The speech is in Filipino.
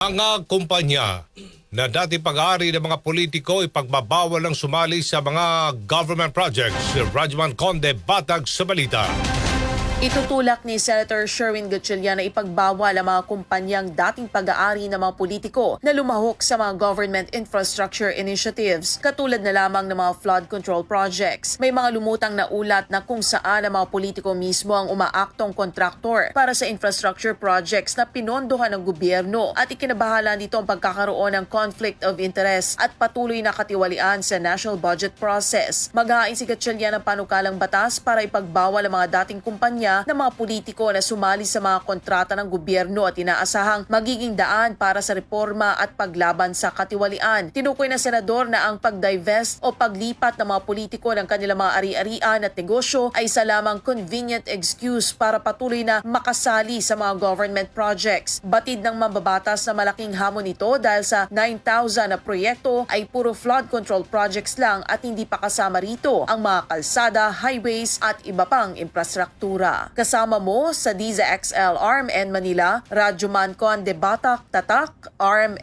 Mga kumpanya na dati pag-aari ng mga politiko ipagbabawal ang sumali sa mga government projects. Rajman Conde, Batag sa Balita. Itutulak ni Senator Sherwin Gatchalian na ipagbawal ang mga kumpanyang dating pag-aari ng mga politiko na lumahok sa mga government infrastructure initiatives, katulad na lamang ng mga flood control projects. May mga lumutang na ulat na kung saan ang mga politiko mismo ang umaaktong kontraktor para sa infrastructure projects na pinondohan ng gobyerno at ikinabahala nito ang pagkakaroon ng conflict of interest at patuloy na katiwalian sa national budget process. Maghain si Gatchalian ng panukalang batas para ipagbawal ang mga dating kumpanya ng mga politiko na sumali sa mga kontrata ng gobyerno at inaasahang magiging daan para sa reforma at paglaban sa katiwalian. Tinukoy ng senador na ang pag-divest o paglipat ng mga politiko ng kanilang mga ari-arian at negosyo ay isa lamang convenient excuse para patuloy na makasali sa mga government projects. Batid ng mambabatas na malaking hamon ito dahil sa 9,000 na proyekto ay puro flood control projects lang at hindi pa kasama rito ang mga kalsada, highways at iba pang infrastruktura. Kasama mo sa Diza XL Arm and Manila, Radyo Mancon de Batak, Tatak, Arm